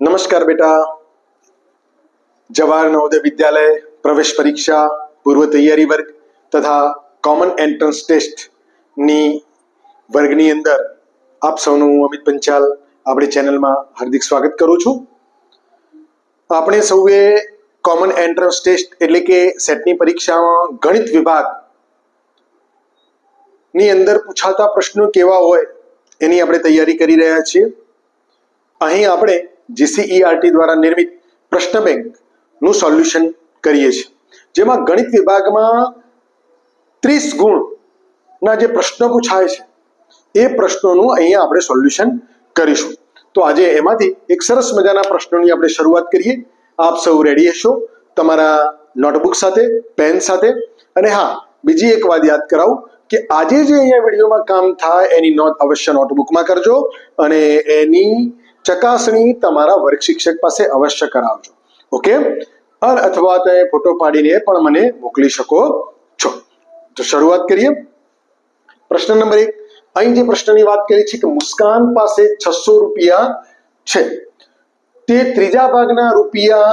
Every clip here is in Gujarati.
નમસ્કાર બેટા. જવાહર નવોદય વિદ્યાલય પ્રવેશ પરીક્ષા પૂર્વ તૈયારી વર્ગ તથા કોમન એન્ટ્રન્સ ટેસ્ટની વર્ગની અંદર આપ સૌનું હું અમિત પંચાલ આપણી ચેનલમાં હાર્દિક સ્વાગત કરું છું. આપણે સૌએ કોમન એન્ટ્રન્સ ટેસ્ટ એટલે કે સેટની પરીક્ષામાં ગણિત વિભાગની અંદર પૂછાતા પ્રશ્નો કેવા હોય એની આપણે તૈયારી કરી રહ્યા છીએ. અહીં આપણે જીસીઈઆરટી દ્વારા નિર્મિત પ્રશ્ન બેંકનું સોલ્યુશન કરીએ છીએ. જેમાં ગણિત વિભાગમાં ત્રીસ ગુણના જે પ્રશ્નો પૂછાય છે, એ પ્રશ્નોનું અહીંયા આપણે સોલ્યુશન કરીશું. તો આજે એમાંથી એક સરસ મજાના પ્રશ્નોની આપણે શરૂઆત કરીએ. આપ સૌ રેડી હશો? તમારા નોટબુક સાથે પેન સાથે? અને હા, બીજી એક વાત યાદ કરાવું કે આજે જે અહીંયા વિડીયોમાં કામ થાય, એની નોંધ અવશ્ય નોટબુકમાં કરજો અને એની ચકાસણી તમારા વર્ગ શિક્ષક પાસે અવશ્ય કરાવજો. ઓકે? અથવા તમે ફોટો પાડીને પણ મને મોકલી શકો છો. તો શરૂઆત કરીએ. પ્રશ્ન નંબર એક. અહીં જે પ્રશ્નની વાત કરી છે કે મુસ્કાન પાસે છસો રૂપિયા છે. તે ત્રીજા ભાગના રૂપિયા,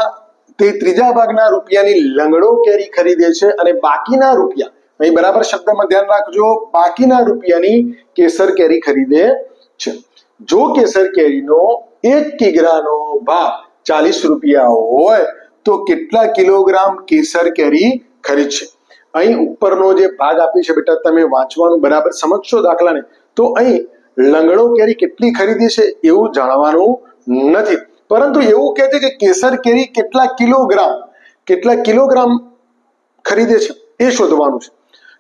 તે ત્રીજા ભાગના રૂપિયાની લંગડો કેરી ખરીદે છે અને બાકીના રૂપિયા, અહીં બરાબર શબ્દમાં ધ્યાન રાખજો, બાકીના રૂપિયાની કેસર કેરી ખરીદે છે. જો કેસર કેરીનો એક કિગ્રાનો ભાવ ચાલીસ રૂપિયા હોય તો કેટલા કિલોગ્રામ કેસર કેરી ખરીદશે અહીં ઉપરનો જે ભાગ આપ્યો છે બેટા, તમે વાંચવાનું બરાબર સમજશો દાખલાને. તો અહીં લંગડો કેરી કેટલી ખરીદી છે એવું જાણવાનું નથી. પરંતુ એવું કહે છે કે કેસર કેરી કેટલા કિલોગ્રામ કેટલા કિલોગ્રામ ખરીદે છે એ શોધવાનું છે.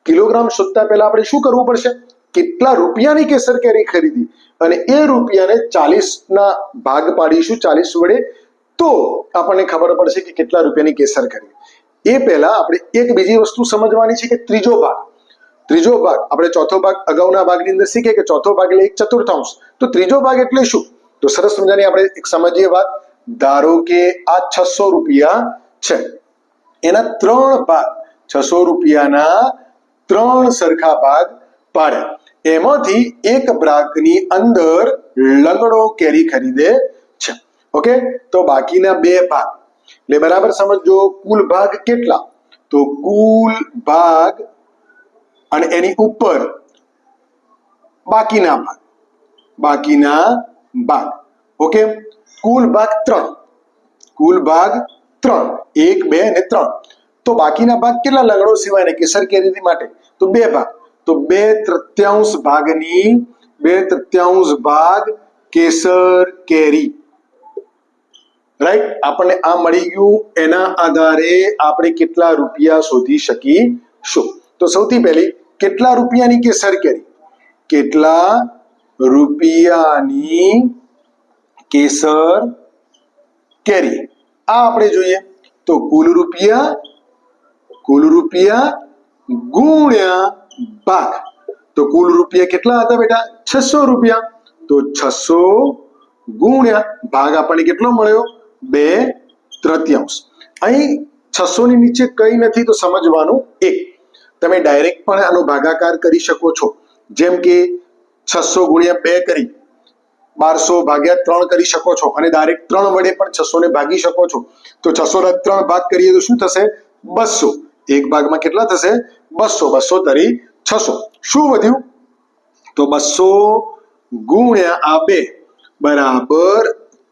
કિલોગ્રામ શોધતા પહેલા આપણે શું કરવું પડશે? કેટલા રૂપિયાની કેસર કેરી ખરીદી? અને એ રૂપિયાને ચાલીસના ભાગ પાડીશું, ચાલીસ વડે, તો આપણને ખબર પડશે કે કેટલા રૂપિયાની કેસર કરી. એ પહેલા આપણે એક બીજી વસ્તુ સમજવાની છે કે ત્રીજો ભાગ. ત્રીજો ભાગ, આપણે ચોથો ભાગ અગાઉના ભાગની અંદર શીખે કે ચોથો ભાગ એટલે એક ચતુર્થાંશ. તો ત્રીજો ભાગ એટલે શું? તો સરસ મજાની આપણે એક સમજીએ વાત. ધારો કે આ છસો રૂપિયા છે. એના ત્રણ ભાગ, છસો રૂપિયાના ત્રણ સરખા ભાગ પાડ્યા. એમાંથી એક ભાગની અંદર લંગડો કેરી ખરીદે છે. ઓકે? તો બાકીના બે ભાગ. એટલે બરાબર સમજો કુલ ભાગ કેટલા? તો કુલ ભાગ અને એની ઉપર બાકીના ભાગ. બાકીના ભાગ. ઓકે? કુલ ભાગ ત્રણ. કુલ ભાગ ત્રણ. એક, બે અને ત્રણ. તો બાકીના ભાગ કેટલા લંગડો સિવાય કેસર કેરી માટે? તો બે ભાગ. તો બે તૃત્યાંશ ભાગની, બે તૃત્યાંશ ભાગ કેસર કેરી. રાઈટ આપણને આ મળી ગયું. એના આધારે આપણે કેટલા રૂપિયા શોધી શકીશું? તો સૌથી પહેલી, કેટલા રૂપિયાની કેસર કેરી? કેટલા રૂપિયાની કેસર કેરી? આ આપણે જોઈએ. તો કુલ રૂપિયા કુલ રૂપિયા ગુણ્યા ભાગ તો કુલ રૂપિયા કેટલા હતા બેટા? છસો રૂપિયા. તો છસો ગુણ્યા ભાગ આપણને કેટલો મળ્યો? બે તૃતીયાંશ. અહીં છસો ની નીચે કઈ નથી, તો સમજવાનું એક તમે ડાયરેક્ટ પણ આનો ભાગાકાર કરી શકો છો. જેમ કે છસો ગુણ્યા બે કરી, બારસો ભાગ્યા ત્રણ કરી શકો છો. અને ડાયરેક્ટ ત્રણ વડે પણ છસો ને ભાગી શકો છો. તો છસો ના ત્રણ ભાગ કરીએ તો શું થશે? બસો. એક ભાગમાં કેટલા થશે? બસો બસો તરી છસો. શું વધ્યું? તો બસો ગુણ્યા આ બે, બરાબર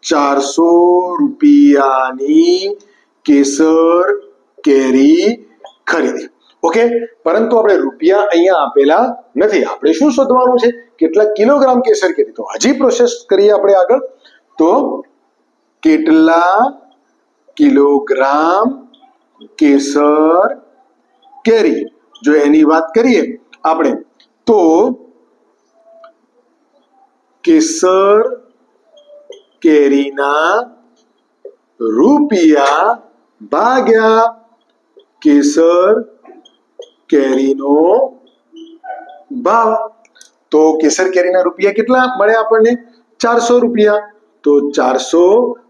ચારસો રૂપિયાની કેસર કેરી ખરીદી. ઓકે? પરંતુ આપણે રૂપિયા અહીંયા આપેલા નથી. આપણે શું શોધવાનું છે? કેટલા કિલોગ્રામ કેસર કેરી? તો હજી પ્રોસેસ કરીએ આપણે આગળ. તો કેટલા કિલોગ્રામ કેસર કેરી. જો એની વાત કરીએ આપણે, તો કેસર કેરીના રૂપિયા ભાગ્યા કેસર કેરીનો ભાવ. તો કેસર કેરીના રૂપિયા કેટલા મળે આપણને? ચારસો રૂપિયા. તો ચારસો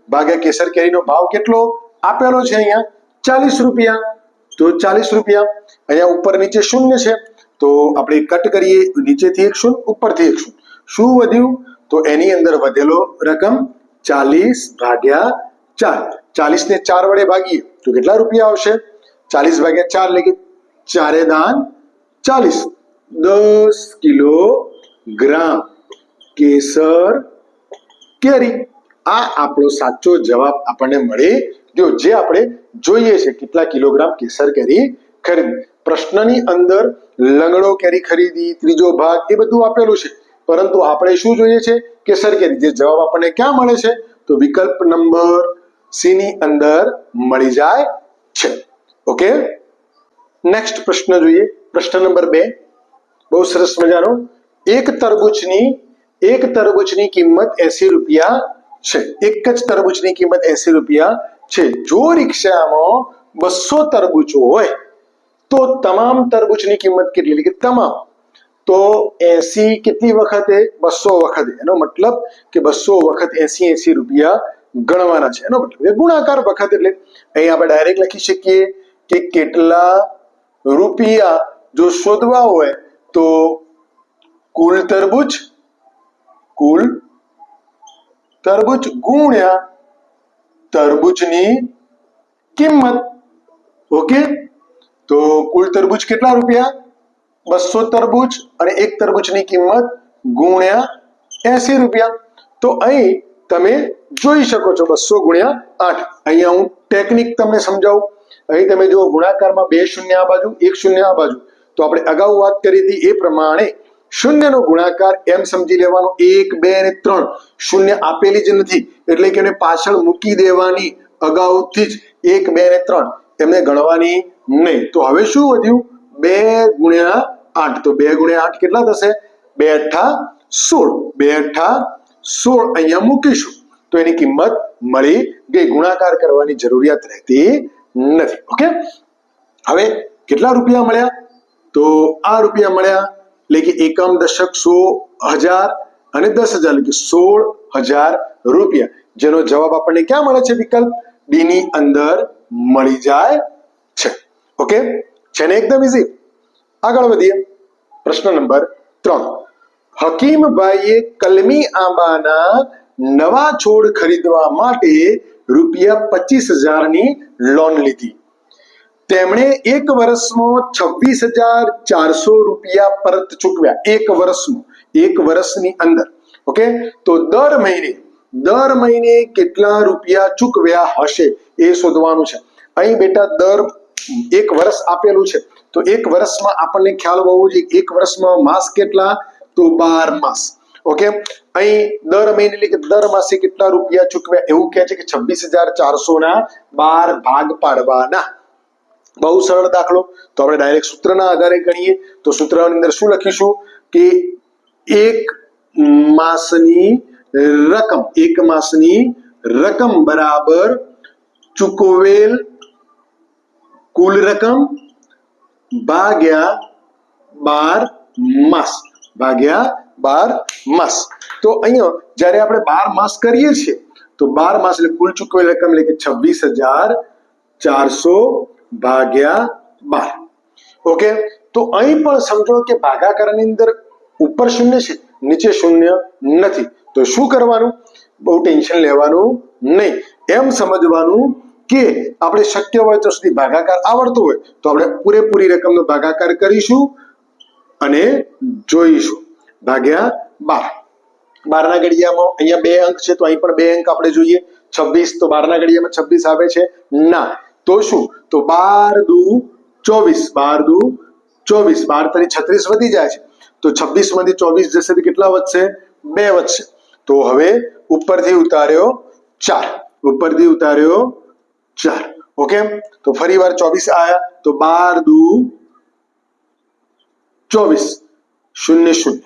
ભાગ્યા કેસર કેરીનો ભાવ કેટલો આપેલો છે અહીંયા? ચાલીસ રૂપિયા. તો ચાલીસ રૂપિયા. અહીંયા ઉપર નીચે શૂન્ય છે. તો આપણે કટ કરીએ, નીચેથી એક શૂન્ય, ઉપરથી એક શૂન્ય. શું વધ્યું? તો એની અંદર વધેલો રકમ ચાલીસ ભાગ્યા ચાર. ચાલીસ ને ચાર વડે ભાગીએ, તો કેટલા રૂપિયા આવશે? ચાલીસ ભાગ્યા ચાર કે ચારે દાન ચાલીસ. દસ કિલો ગ્રામ કેસર કેરી. આ આપણો સાચો જવાબ આપણને મળે જો જે આપણે જોઈએ છે કેટલા કિલોગ્રામ કેસર કેરી ખરીદી. પ્રશ્નની અંદર લંગડો કેરી ખરીદી, ત્રીજો ભાગ એ બધું આપેલું છે. પરંતુ આપણે શું જોઈએ છે? કેસર કેરી. જે જવાબ આપણને ક્યાં મળે છે? તો વિકલ્પ નંબર સી ની અંદર મળી જાય છે. ઓકે? નેક્સ્ટ પ્રશ્ન જોઈએ. પ્રશ્ન નંબર બે. બહુ સરસ મજાનો. એક તરબૂચની એક તરબૂચની કિંમત એસી રૂપિયા છે. એક જ તરબૂચની કિંમત એસી રૂપિયા છે. જો રિક્ષામાં બસો તરબૂચો હોય, તો તમામ તરબૂચની કિંમત કેટલી એટલે કે તમામ. તો એસી કેટલી વખતે? બસો વખતે. એનો મતલબ કે બસો વખત એસી એસી રૂપિયા ગણવાના છે. એનો મતલબ ગુણાકાર વખત એટલે અહીં આપણે ડાયરેક્ટ લખી શકીએ કે કેટલા રૂપિયા જો શોધવા હોય, તો કુલ તરબૂચ કુલ તરબૂચ ગુણ્યા તરબૂચની કિંમત. ઓકે? તો કુલ તરબૂચ કેટલા રૂપિયા? બસો તરબૂચ અને એક તરબૂચની કિંમત ગુણ્યા એસી રૂપિયા. તો અહીં તમે જોઈ શકો છો બસો ગુણ્યા આઠ. અહીંયા હું ટેકનિક તમને સમજાવું. અહીં તમે જો ગુણાકારમાં બે શૂન્ય આ બાજુ, એક શૂન્ય આ બાજુ. તો આપણે અગાઉ વાત કરી હતી એ પ્રમાણે શૂન્યનો ગુણાકાર એમ સમજી લેવાનો એક, બે અને ત્રણ. શૂન્ય આપેલી જ નથી. એટલે કે એને પાછળ મૂકી દેવાની અગાઉથી જ એક, બે અને ત્રણ. એમને ગણવાની નહીં. તો હવે શું વધ્યું? બે ગુણ્યા આઠ. તો બે ગુણ્યા આઠ કેટલા થશે? બે અઠા સોળ. બે અઠા સોળ અહીંયા મૂકીશું. તો એની કિંમત મળી ગઈ. ગુણાકાર કરવાની જરૂરિયાત રહેતી નથી. ઓકે? હવે કેટલા રૂપિયા મળ્યા? તો આ રૂપિયા મળ્યા એટલે કે એકમ દશક સો હજાર અને દસ હજાર, એટલે કે સોળ હજાર રૂપિયા. જેનો જવાબ આપણને ક્યાં મળે છે વિકલ્પ? બી ની અંદર મળી જાય છે. ઓકે છે ને એકદમ ઇઝી આગળ વધીએ. પ્રશ્ન નંબર ત્રણ. હકીમભાઈએ કલમી આંબાના નવા છોડ ખરીદવા માટે રૂપિયા પચીસ હજારની લોન લીધી. તેમણે એક વર્ષમાં છવ્વીસ હજાર ચારસો રૂપિયા પરત ચૂકવ્યા, એક વર્ષમાં, એક વર્ષની અંદર. ઓકે? તો દર મહિને દર મહિને કેટલા રૂપિયા ચૂકવ્યા હશે એ શોધવાનું છે. અહીં બેટા દર એક વર્ષ આપેલું છે. તો એક વર્ષમાં આપણને ખ્યાલ હોવો જોઈએ, એક વર્ષમાં માસ કેટલા? તો બાર માસ. ઓકે? અહીં દર મહિને એટલે કે દર માસે કેટલા રૂપિયા ચૂકવ્યા? એવું કહે છે કે છવ્વીસ હજાર ચારસો ના બાર ભાગ પાડવાના. બહુ સરળ દાખલો. તો આપણે ડાયરેક્ટ સૂત્રના આધારે ગણીએ. તો સૂત્રની અંદર શું લખીશું? કે એક માસની રકમ, એક માસની રકમ બરાબર ચૂકવેલ કુલ રકમ ભાગ્યા બાર માસ. ભાગ્યા બાર માસ. તો અહીંયા જ્યારે આપણે બાર માસ કરીએ છીએ, તો બાર માસ એટલે કુલ ચૂકવેલ રકમ એટલે કે છવ્વીસ હજાર ચારસો ભાગ્યા બાર. ઓકે તો અહીં પણ સમજો કે ભાગાકારની અંદર ઉપર શૂન્ય છે, નીચે શૂન્ય નથી. તો શું કરવાનું? બહુ ટેન્શન લેવાનું નહીં. એમ સમજવાનું કે આપણે શક્ય હોય તો સુધી ભાગાકાર આવડતો હોય તો આપણે પૂરેપૂરી રકમનો ભાગાકાર કરીશું અને જોઈશું. ભાગ્યા બાર. બારના ઘડિયામાં અહીંયા બે અંક છે, તો અહીં પણ બે અંક આપણે જોઈએ. છવ્વીસ તો બારના ઘડિયામાં છવ્વીસ આવે છે. ના. તો શું? તો બાર દુ ચોવીસ, બાર દુ ચોવીસ. બાર તરી છત્રીસ વધી જાય છે. તો છવ્વીસમાંથી ચોવીસ જશે તો કેટલા વધશે? બે વધશે. તો હવે ઉપરથી ઉતાર્યો ચાર. ઉપરથી ઉતાર્યો ચાર. ઓકે? તો ફરી વાર ચોવીસ આયા. તો બાર દુ ચોવીસ. શૂન્ય શૂન્ય.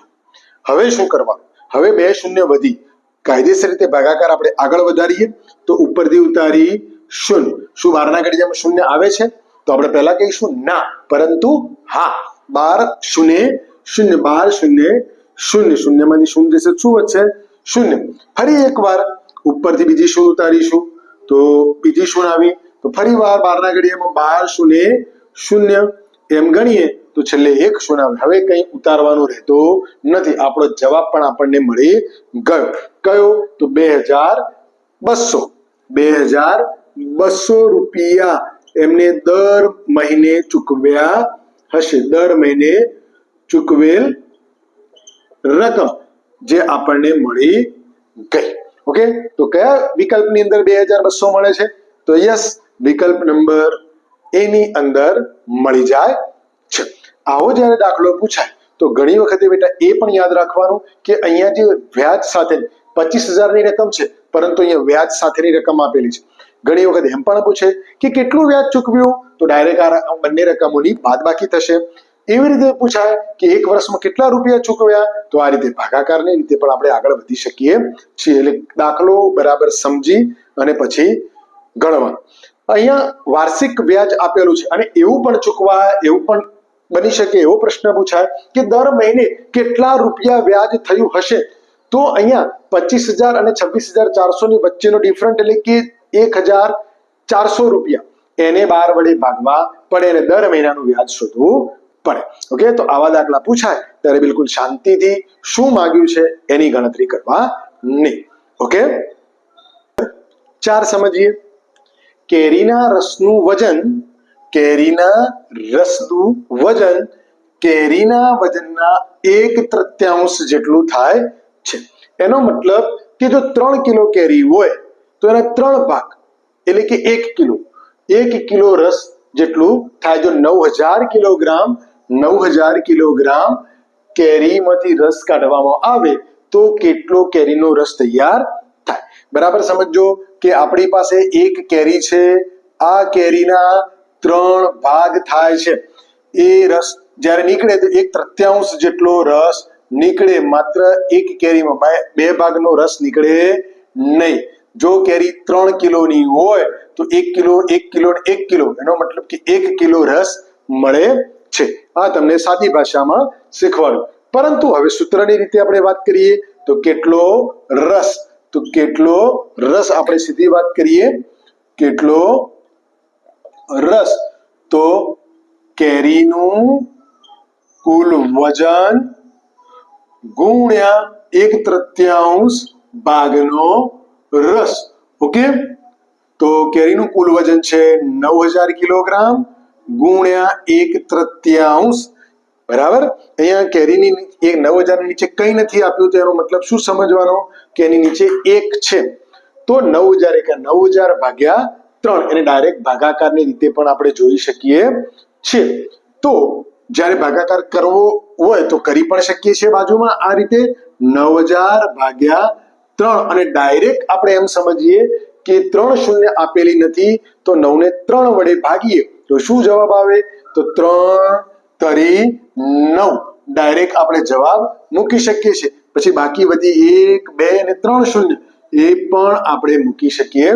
હવે શું કરવાનું? હવે બે શૂન્ય વધી. કાયદેસર રીતે ભાગાકાર આપણે આગળ વધારીએ. તો ઉપરથી ઉતારી શૂન્ય. શું બારના ઘડિયામાં શૂન્ય આવે છે? તો આપણે પહેલા કહીશું ના. પરંતુ હા, બાર શૂન્ય શૂન્ય, બાર શૂન્ય શૂન્ય. શૂન્યમાંથી શૂન્ય જશે શું વધશે? શૂન્ય. ફરી એકવાર ઉપરથી બીજી શું ઉતારીશું. તો બીજી શૂન્ય આવી. તો ફરી વાર બારના ઘડિયામાં બાર શૂન્ય શૂન્ય એમ ગણીએ તો છેલ્લે એક શૂન્ય આવે. હવે કંઈ ઉતારવાનું રહેતો નથી. આપણો જવાબ પણ આપણને મળી ગયો. કયો? તો બે હજાર બસો. બે હજાર બસો રૂપિયા એમને દર મહિને ચૂકવ્યા હશે. દર મહિને ચૂકવેલ રકમ જે આપણને મળી ગઈ. ઓકે? તો કયા વિકલ્પની અંદર બે હજાર બસો મળે છે? તો યસ, વિકલ્પ નંબર એની અંદર મળી જાય છે. આવો જ્યારે દાખલો પૂછાય, તો ઘણી વખતે બેટા એ પણ યાદ રાખવાનું કે અહીંયા જે વ્યાજ સાથે પચીસ હજારની રકમ છે, પરંતુ અહીંયા વ્યાજ સાથેની રકમ આપેલી છે. ઘણી વખત એમ પણ પૂછે કે કેટલું વ્યાજ ચૂકવ્યું? તો ડાયરેક્ટ આ બંને રકમોની બાદબાકી થશે. એવી રીતે પૂછાય કે એક વર્ષમાં કેટલા રૂપિયા ચૂકવ્યા? તો આ રીતે ભાગાકારની રીતે પણ આપણે આગળ વધી શકીએ છીએ. એટલે દાખલો બરાબર સમજી અને પછી ગણવા. અહીંયા વાર્ષિક વ્યાજ આપેલું છે. અને એવું પણ ચૂકવા, એવું પણ બની શકે એવો પ્રશ્ન પૂછાય કે દર મહિને કેટલા રૂપિયા વ્યાજ થયું હશે? તો અહીંયા પચીસ હજાર અને છવ્વીસ હજાર ચારસો ની વચ્ચેનો ડિફરન્ટ એટલે કે એક હજાર ચારસો રૂપિયા. એને બાર વડે ભાગવા પડે અને દર મહિનાનું વ્યાજ શોધવું પડે. ઓકે તો આવા દાખલા પૂછાય, ત્યારે બિલકુલ શાંતિથી શું માંગ્યું છે એની ગણતરી કરવા નહીં. ઓકે ચાર સમજીએ. કેરીના રસનું વજન, કેરીના રસનું વજન, કેરીના વજનના એક તૃત્યાંશ જેટલું થાય છે. એનો મતલબ કે જો ત્રણ કિલો કેરી હોય તો એના ત્રણ ભાગ એટલે કે એક કિલો. એક કિલો રસ જેટલું થાય જો નવ હજાર કિલોગ્રામ નવ હજાર કિલોગ્રામ કેરીમાંથી રસ કાઢવામાં આવે તો કેટલો કેરીનો રસ તૈયાર થાય. બરાબર સમજો કે આપણી પાસે એક કેરી છે, આ કેરીના ત્રણ ભાગ થાય છે. એ રસ જ્યારે નીકળે તો એક તૃત્યાંશ જેટલો રસ નીકળે, માત્ર એક કેરીમાં બે- બે ભાગનો રસ નીકળે નહીં. જો કેરી ત્રણ કિલોની હોય, તો એક કિલો એક કિલો એક કિલો. એનો મતલબ કે એક કિલો રસ મળે છે. આ તમને સાદી ભાષામાં શીખવાડું. પરંતુ હવે સૂત્રની રીતે આપણે વાત કરીએ, તો કેટલો રસ? તો કેટલો રસ આપણે સીધી વાત કરીએ? કેટલો રસ? તો કેરીનું કુલ વજન ગુણ્યા એક તૃતીયાંશ ભાગનો રસ. ઓકે? તો કેરીનું કુલ વજન છે નવ હજાર કિલોગ્રામ ગુણ્યા એક તૃતીયાંશ. બરાબર? અહીંયા કેરીની એક નવ હજાર નીચે કઈ નથી આપ્યું, તો એનો મતલબ શું સમજવાનો? કે એની નીચે એક છે. તો નવ હજાર એક નવ હજાર ભાગ્યા ત્રણ. એને ડાયરેક્ટ ભાગાકારની રીતે પણ આપણે જોઈ શકીએ છીએ. તો જ્યારે ભાગાકાર કરવો હોય તો કરી પણ શકીએ છીએ બાજુમાં આ રીતે. નવ હજાર ભાગ્યા ત્રણ અને ડાયરેક્ટ આપણે એમ સમજીએ કે ત્રણ શૂન્ય આપેલી નથી, તો નવને ત્રણ વડે ભાગીએ, તો શું જવાબ આવે? તો ત્રણ તરી નવ. ડાયરેક્ટ આપણે જવાબ મૂકી શકીએ છીએ. પછી બાકી બધી એક, બે અને ત્રણ શૂન્ય, એ પણ આપણે મૂકી શકીએ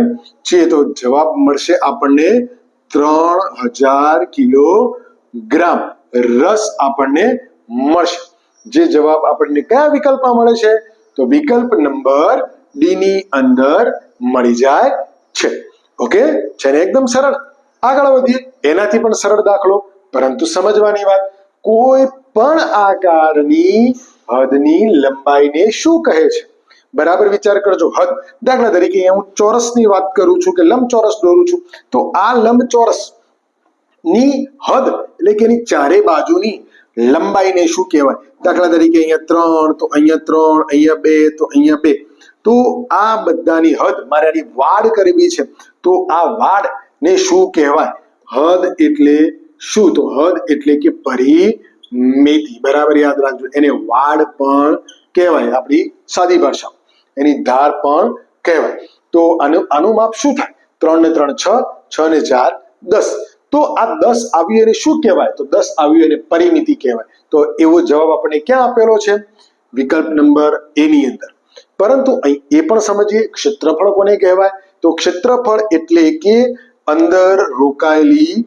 છીએ. તો જવાબ મળશે આપણને ત્રણ હજાર કિલો ગ્રામ રસ આપણને મળશે. જે જવાબ આપણને કયા વિકલ્પમાં મળે છે? તો વિકલ્પ નંબર ડી ની અંદર મળી જાય છે. ઓકે? છે ને એકદમ સરળ. આગળ વધીએ. એનાથી પણ સરળ દાખલો. પરંતુ સમજવાની વાત, કોઈ પણ આકારની હદની લંબાઈને શું કહે છે? બરાબર વિચાર કરજો. હદ, દાખલા તરીકે હું ચોરસની વાત કરું છું કે લંબચોરસ દોરું છું. તો આ લંબચોરસની હદ એટલે કે એની ચારે બાજુની લંબાઈને શું કહેવાય? દાખલા તરીકે અહીંયા ત્રણ, તો અહીંયા ત્રણ, અહીંયા બે, તો અહીંયા બે. તો આ બધાની હદ મારે આની વાડ કરવી છે. તો આ વાડ ને શું કહેવાય? હદ એટલે શું? તો હદ એટલે કે પરિમિતિ. બરાબર યાદ રાખજો. એને વાડ પણ કહેવાય. આપણી સાદી ભાષા. એની ધાર પણ કહેવાય. તો આનું આનું માપ શું થાય? ત્રણ ને ત્રણ, છ છ ને ચાર, દસ. તો આ દસ આવ્યું એને શું કહેવાય? તો દસ આવ્યું એને પરિમિતિ કહેવાય. તો એવો જવાબ આપણને ક્યાં આપેલો છે? વિકલ્પ નંબર એ ની અંદર. પરંતુ અહીં એ પણ સમજીએ, ક્ષેત્રફળ કોને કહેવાય? તો ક્ષેત્રફળ એટલે કે અંદર રોકાયેલી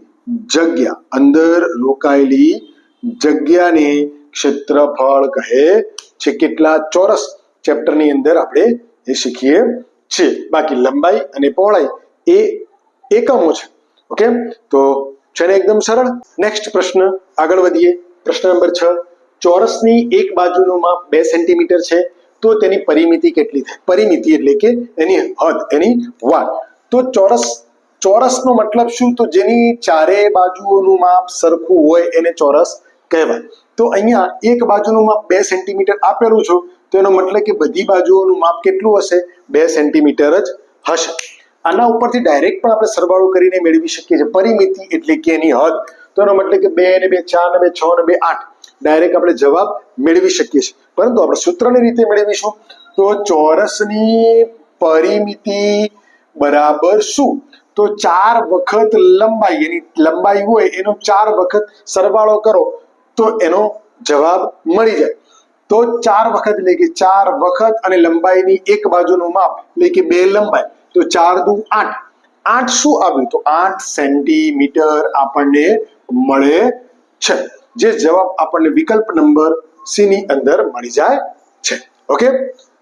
જગ્યા. અંદર રોકાયેલી જગ્યાને ક્ષેત્રફળ કહે છે. કેટલા? ચોરસ ચેપ્ટરની અંદર આપણે એ શીખીએ છીએ. બાકી લંબાઈ અને પહોળાઈ એ એકમો છે. ઓકે તો છે ને એકદમ સરળ. નેક્સ્ટ પ્રશ્ન. આગળ વધીએ. પ્રશ્ન નંબર છ. ચોરસની એક બાજુનો માપ બે સેન્ટીમીટર છે, તો તેની પરિમિતિ કેટલી થાય? પરિમિતિ એટલે કે એની હદ, એની વાટ તો ચોરસ, ચોરસનો મતલબ શું? તો જેની ચારે બાજુઓનું માપ સરખું હોય એને ચોરસ કહેવાય. તો અહીંયા એક બાજુનું માપ બે સેન્ટીમીટર આપેલું છું, તો એનો મતલબ કે બધી બાજુઓનું માપ કેટલું હશે? બે સેન્ટીમીટર જ હશે. આના ઉપરથી ડાયરેક્ટ પણ આપણે સરવાળો કરીને મેળવી શકીએ છીએ. પરિમિતિ એટલે કે એની હદ. તો એનો મતલબ કે બે ને બે ચાર ને બે છ ને બે આઠ. ડાયરેક્ટ આપણે જવાબ મેળવી શકીએ છીએ. પરંતુ આપણે સૂત્રની રીતે મેળવીશું તો ચોરસની પરિમિતિ બરાબર શું? તો ચાર વખત લંબાઈ, એની લંબાઈ હોય એનો ચાર વખત સરવાળો કરો તો એનો જવાબ મળી જાય. તો ચાર વખત એટલે કે ચાર વખત અને લંબાઈની એક બાજુનું માપ એટલે કે બે લંબાઈ. તો ચાર દુ આઠ. આઠ શું આવ્યું? તો આઠ સેન્ટીમીટર આપણને મળે છે. જે જવાબ આપણને વિકલ્પ નંબર સી ની અંદર મળી જાય છે. ઓકે?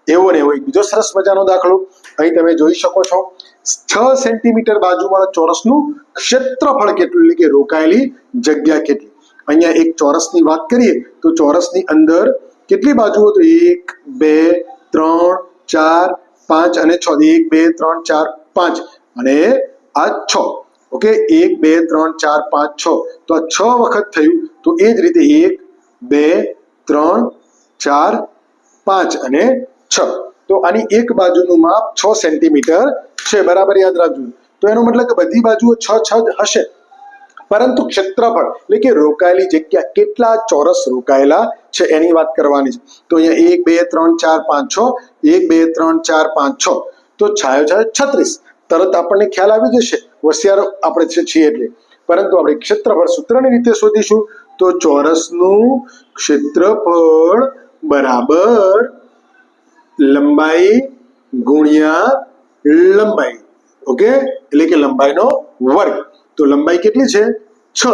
એવો ને એવો એક બીજો સરસ મજાનો દાખલો. અહીં તમે જોઈ શકો છો. છ સેન્ટીમીટર બાજુવાળા ચોરસનું ક્ષેત્રફળ કેટલું? એટલે કે રોકાયેલી જગ્યા કેટલી? અહીંયા એક ચોરસની વાત કરીએ, તો ચોરસની અંદર કેટલી બાજુઓ? તો એક, બે, ત્રણ, ચાર પાંચ અને છ. એક, બે, ત્રણ, ચાર, પાંચ. અને આ છ. ઓકે? એક, બે, ત્રણ, ચાર, પાંચ, છ. તો આ છ વખત થયું, તો એ જ રીતે એક, બે, ત્રણ, ચાર, પાંચ અને છ. તો આની એક બાજુનું માપ છ સેન્ટીમીટર છે. બરાબર યાદ રાખજો. તો એનો મતલબ કે બધી બાજુઓ છ છ જ હશે. પરંતુ ક્ષેત્રફળ એટલે કે રોકાયેલી જગ્યા કેટલા ચોરસ રોકાયેલા છે એની વાત કરવાની છે. તો અહીંયા એક, બે, ત્રણ, ચાર, પાંચ, છ, એક, બે, ત્રણ, ચાર, પાંચ, છ. તો છાયો છાયો છત્રીસ. તરત આપણને ખ્યાલ આવી જશે. હોશિયાર આપણે છીએ એટલે. પરંતુ આપણે ક્ષેત્રફળ સૂત્રની રીતે શોધીશું તો ચોરસનું ક્ષેત્રફળ બરાબર લંબાઈ ગુણ્યા લંબાઈ. ઓકે? એટલે કે લંબાઈનો વર્ગ. તો લંબાઈ કેટલી છે? છ.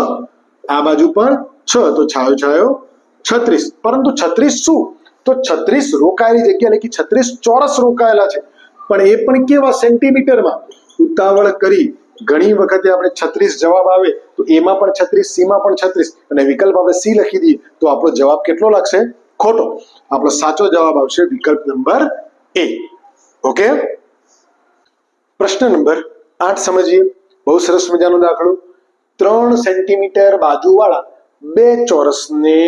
આ બાજુ પણ છ. તો છાયો છાયો, છત્રીસ. પરંતુ છત્રીસ શું? તો છત્રીસ રોકાયેલી જગ્યા લખી છત્રીસ ચોરસ રોકાયેલા છે. પણ એ પણ કેવા સેન્ટીમીટરમાં? ઉતાવળ કરી. ઘણી વખતે આપણે છત્રીસ જવાબ આવે, તો એમાં પણ છત્રીસ, સીમાં પણ છત્રીસ. અને વિકલ્પ આપણે સી લખી દઈએ, તો આપણો જવાબ કેટલો લાગશે? ખોટો. આપણો સાચો જવાબ આવશે વિકલ્પ નંબર એ. ઓકે? પ્રશ્ન નંબર આઠ સમજીએ. બહુ સરસ મજાનો દાખલો. ત્રણ સેન્ટીમીટર બાજુવાળા બે ચોરસને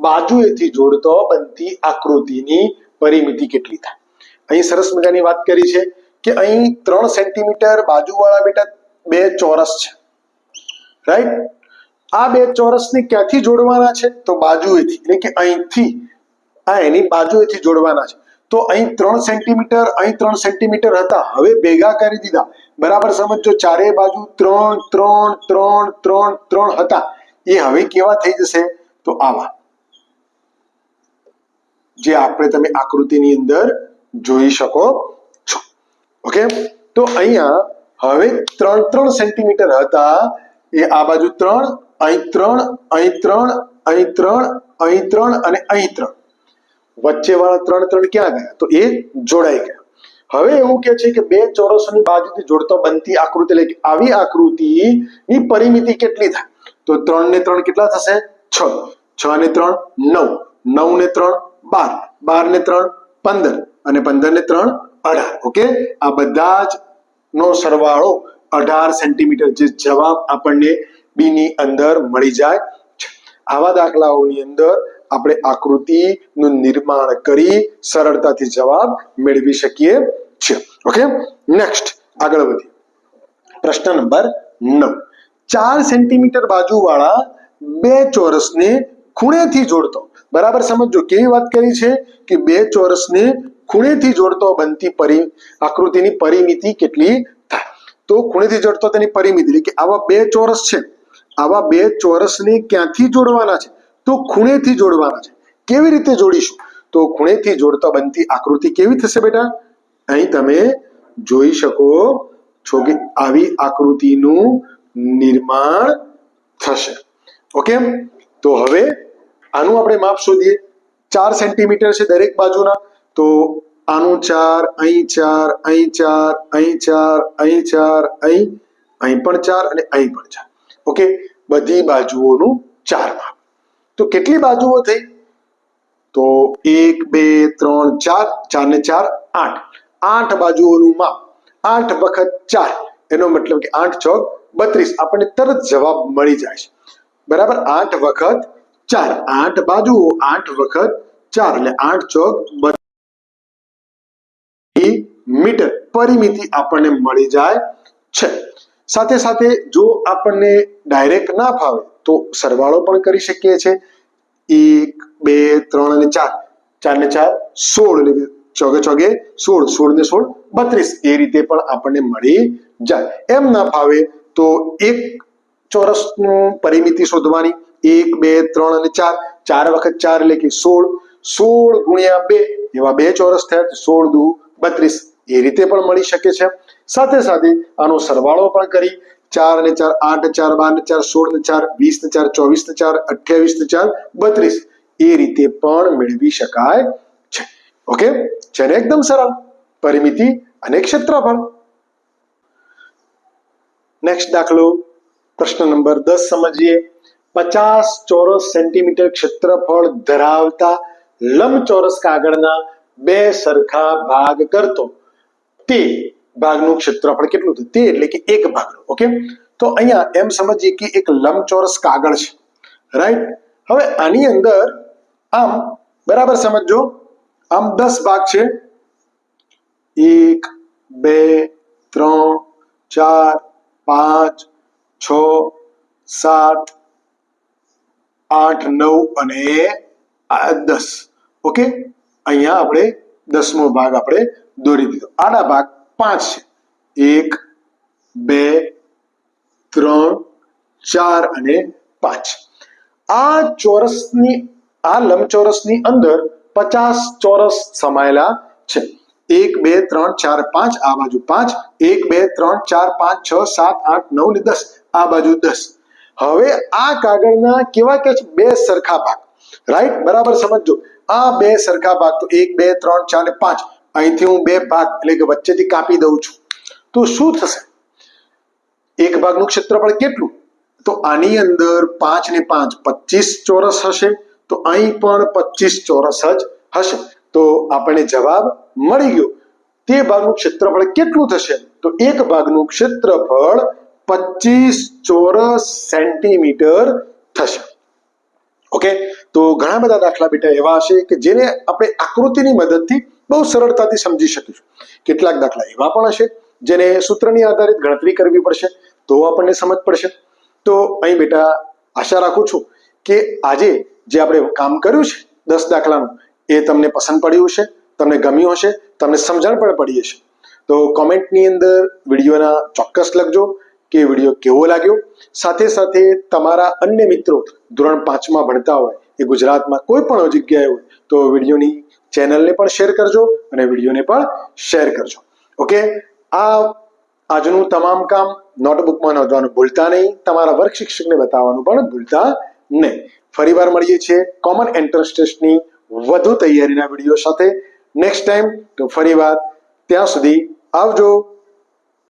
બાજુએથી જોડતો બનતી આકૃતિની પરિમિતિ કેટલી થાય? અહીં સરસ મજાની વાત કરી છે કે અહીં ત્રણ સેન્ટીમીટર બાજુવાળા બેટા બે ચોરસ છે. રાઈટ આ બે ચોરસને ક્યાંથી જોડવાના છે? તો બાજુએથી, એટલે કે અહીંથી. આ એની બાજુએથી જોડવાના છે. તો અહીં ત્રણ સેન્ટીમીટર અહીં ત્રણ સેન્ટીમીટર હતા. હવે ભેગા કરી દીધા. બરાબર સમજો ચારે બાજુ ત્રણ ત્રણ ત્રણ ત્રણ ત્રણ હતા. એ હવે કેવા થઈ જશે? તો આવા. જે આપણે તમે આકૃતિની અંદર જોઈ શકો છો. ઓકે? તો અહીંયા હવે ત્રણ ત્રણ સેન્ટીમીટર હતા. એ આ બાજુ ત્રણ, અહીં ત્રણ અહીં ત્રણ અહીં ત્રણ અહીં ત્રણ અને અહીં ત્રણ. વચ્ચે વાળા ત્રણ ત્રણ ક્યાં ગયા? તો એ જોડાઈ ગયા. હવે એવું કે છે કે બે ચોરસોની બાજુથી જોડતો બનતી આકૃતિ, એટલે આવી આકૃતિની પરિમિતિ કેટલી થાય? તો ત્રણ ને ત્રણ કેટલા થશે? છ. છ ને ત્રણ, નવ. નવ ને ત્રણ, બાર. બાર ને ત્રણ, પંદર. અને પંદર ને ત્રણ, અઢાર. ઓકે? આ બધા જ નો સરવાળો અઢાર સેન્ટીમીટર જે જવાબ આપણને બી ની અંદર મળી જાય આવા દાખલાઓની અંદર આપણે આકૃતિનું નિર્માણ કરી સરળતાથી જવાબ મેળવી શકીએ છીએ. ઓકે નેક્સ્ટ આગળ વધીએ પ્રશ્ન નંબર નવ. ચાર સેન્ટીમીટર બાજુવાળા બે ચોરસને ખૂણેથી જોડતો. બરાબર સમજો કેવી વાત કરી છે? કે બે ચોરસને ખૂણેથી જોડતો બનતી પરિ, આકૃતિની પરિમિતિ કેટલી થાય? તો ખૂણેથી જોડતો તેની પરિમિતિ કે આવા બે ચોરસ છે. આવા બે ચોરસને ક્યાંથી જોડવાના છે? તો ખૂણેથી જોડવાના છે. કેવી રીતે જોડીશું? તો ખૂણેથી જોડતા બનતી આકૃતિ કેવી થશે બેટા? અહીં તમે જોઈ શકો છો કે આવી આકૃતિનું નિર્માણ થશે. ઓકે? તો હવે આનું આપણે માપ શોધીએ. ચાર સેન્ટીમીટર છે દરેક બાજુના. તો આનું ચાર, અહીં ચાર અહીં ચાર અહીં ચાર અહીં ચાર, અહીં અહીં પણ ચાર અને અહીં પણ ચાર. ઓકે? બધી બાજુઓનું ચાર માપ. તો કેટલી બાજુઓ થઈ? તો એક, બે, ત્રણ, ચાર ચાર ને ચાર, આઠ. આઠ બાજુઓનું માપ. આઠ વખત ચાર. એનો મતલબ કે આઠ ચોક બત્રીસ. આપણને તરત જવાબ મળી જાય છે. બરાબર? આઠ વખત ચાર. આઠ બાજુઓ, આઠ વખત ચાર. એટલે આઠ ચોક મીટર. પરિમિતિ આપણને મળી જાય છે. સાથે સાથે જો આપણને ડાયરેક્ટ ના ફાવે તો સરવાળો પણ કરી શકીએ છીએ. એક, બે, ત્રણ અને ચાર. ચાર ને ચાર, સોળ. એટલે ચોગે ચોગે સોળ સોળ ને સોળ, બત્રીસ. એ રીતે પણ આપણને મળી જાય. એમ ના ફાવે તો એક ચોરસનું પરિમિતિ શોધવાની. એક, બે, ત્રણ અને ચાર. ચાર વખત ચાર એટલે કે સોળ. સોળ ગુણ્યા બે એવા બે ચોરસ થયા સોળ દુ બત્રીસ. એ રીતે પણ મળી શકે છે. સાથે સાથે આનો સરવાળો પણ કરી ચાર અને ચાર, આઠ ચાર, બાર ને ચાર, સોળ ને ચાર, વીસ ને ચાર, ચોવીસ ને ચાર, અઠ્યાવીસ ને ચાર, બત્રીસ. એ રીતે પણ મેળવી શકાય છે. ઓકે? છે એકદમ સરળ. પરિમિતિ અને ક્ષેત્રફળ. નેક્સ્ટ દાખલો. પ્રશ્ન નંબર દસ સમજીએ. પચાસ ચોરસ સેન્ટીમીટર ક્ષેત્રફળ ધરાવતા લંબચોરસ કાગળના બે સરખા ભાગ કરતો. તે ભાગનું ક્ષેત્રફળ કેટલું થયું? તે એટલે કે એક ભાગનું, ઓકે? તો અહીંયા એમ સમજીએ કે એક લંબચોરસ કાગળ છે. રાઈટ હવે આની અંદર આમ, બરાબર સમજો આમ દસ ભાગ છે. એક, બે, ત્રણ, ચાર, પાંચ, છ, સાત, આઠ, નવ અને આ દસ. ઓકે? અહીંયા આપણે દસમો ભાગ આપણે દોરી દીધો. આના ભાગ પાંચ છે એક, બે, ત્રણ, ચાર અને પાંચ. આ ચોરસની, આ લંબચોરસની અંદર પચાસ ચોરસ સમાયેલા છે. એક, બે, ત્રણ, ચાર, પાંચ, આ બાજુ પાંચ, એક, બે, ત્રણ, ચાર, પાંચ, છ, સાત, આઠ, નવ ને દસ, આ બાજુ દસ. હવે આ કાગળના કેવા કે બે સરખા ભાગ. રાઈટ? બરાબર સમજો આ બે સરખા ભાગ તો એક, બે, ત્રણ, ચાર ને પાંચ. અહીંથી હું બે ભાગ, એટલે કે વચ્ચેથી કાપી દઉં છું. તો શું થશે? એક ભાગનું ક્ષેત્રફળ કેટલું? તો આની અંદર પાંચ ને પાંચ, પચીસ ચોરસ હશે. તો અહીં પણ પચીસ ચોરસ જ હશે. તો આપણને જવાબ મળી ગયો. તે ભાગનું ક્ષેત્રફળ કેટલું થશે? તો એક ભાગનું ક્ષેત્રફળ પચીસ ચોરસ સેન્ટીમીટર થશે. ઓકે? તો ઘણા બધા દાખલા બેટા એવા હશે કે જેને આપણે આકૃતિની મદદથી બહુ સરળતાથી સમજી શકીશું. કેટલાક દાખલા એવા પણ હશે જેને સૂત્રની આધારિત ગણતરી કરવી પડશે, તો આપણને સમજ પડશે. તો અહીં બેટા આશા રાખું છું કે આજે જે આપણે કામ કર્યું છે દસ દાખલાનું, એ તમને પસંદ પડ્યું હશે, તમને ગમ્યું હશે, તમને સમજણ પણ પડી હશે. તો કોમેન્ટની અંદર વિડીયોના ચોક્કસ લખજો કે વીડિયો કેવો લાગ્યો. સાથે સાથે તમારા અન્ય મિત્રો ધોરણ પાંચમાં ભણતા હોય એ ગુજરાતમાં કોઈ પણ જગ્યાએ હોય, તો વિડીયોની ચેનલને પણ શેર કરજો અને વિડીયોને પણ શેર કરજો. ઓકે? આ આજનું તમામ કામ નોટબુકમાં નોંધવાનું ભૂલતા નહીં. તમારા વર્ગ શિક્ષકને બતાવવાનું પણ ભૂલતા નહીં. ફરીવાર મળીએ છીએ કોમન એન્ટ્રન્સ વધુ તૈયારીના વીડિયો સાથે. નેક્સ્ટ ટાઈમ તો ફરીવાર ત્યાં સુધી આવજો.